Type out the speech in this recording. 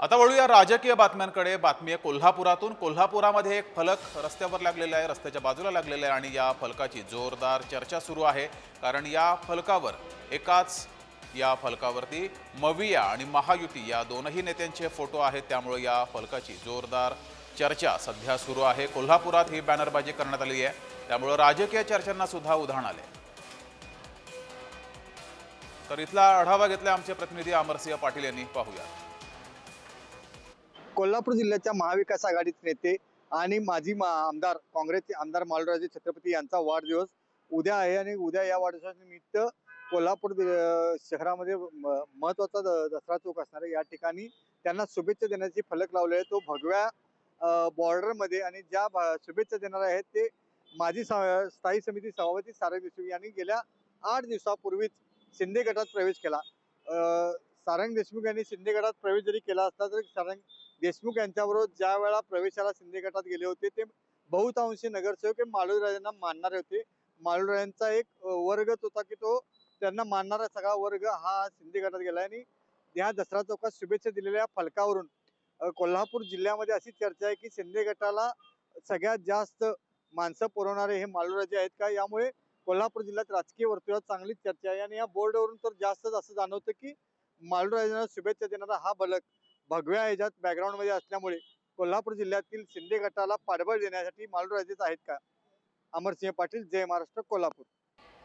आता वळूया राजकीय बातम्यांकडे. बातमी आहे कोल्हापुरातून. कोल्हापुरामध्ये एक फलक रस्त्यावर लागलेला आहे रस्त्याच्या बाजूला लागलेला आहे आणि या फलकाची जोरदार चर्चा सुरू आहे. कारण या फलकावर एकाच या फलकावरती मविया आणि महायुती या दोनही नेत्यांचे फोटो आहेत. त्यामुळे या फलकाची जोरदार चर्चा सध्या सुरू आहे. कोल्हापुरात ही बॅनरबाजी करण्यात आली आहे. त्यामुळं राजकीय चर्चांना सुद्धा उधाण आले तर इथला आढावा घेतला आमचे प्रतिनिधी अमरसिंह पाटील यांनी. पाहूया. कोल्हापूर जिल्ह्याच्या महाविकास आघाडीचे नेते आणि माजी मा- आमदार काँग्रेसचे आमदार मालराजे छत्रपती यांचा वाढदिवस उद्या आहे आणि उद्या या वाढदिवसानिमित्त कोल्हापूर शहरामध्ये महत्त्वाचा द- दसरा चौक असणार आहे. या ठिकाणी त्यांना शुभेच्छा देण्याची फलक लावले आहे. तो भगव्या बॉर्डरमध्ये आणि ज्या शुभेच्छा देणार आहेत ते माजी स्थायी समिती सभापती सारंग देशमुख यांनी गेल्या आठ दिवसापूर्वीच शिंदे गटात प्रवेश केला. अं, सारंग देशमुख यांनी शिंदे गटात प्रवेश जरी केला असला तरी सारंग देशमुख यांच्याबरोबर ज्या वेळा प्रवेशाला शिंदे गटात गेले होते ते बहुतांशी नगरसेवक हे माळूराजांना मानणारे होते. माळूराजांचा एक वर्ग वर्गच होता की तो त्यांना मानणारा सगळा वर्ग हा शिंदे गटात गेला आणि या दसरा चौकात शुभेच्छा दिलेल्या फलकावरून कोल्हापूर जिल्ह्यामध्ये अशी चर्चा आहे की शिंदे गटाला सगळ्यात जास्त माणसं पुरवणारे हे माळूराजे आहेत का? यामुळे कोल्हापूर जिल्ह्यात राजकीय वर्तुळात चांगलीच चर्चा आहे आणि या बोर्डवरून तर जास्तच असं जाणवतं की माळूराजांना शुभेच्छा देणारा हा बलक भगव्या ह्याच्यात बॅकग्राऊंडमध्ये असल्यामुळे कोल्हापूर जिल्ह्यातील शिंदे गटाला पाठबळ देण्यासाठी मालूराजेच आहेत का? अमरसिंह पाटील जय महाराष्ट्र कोल्हापूर.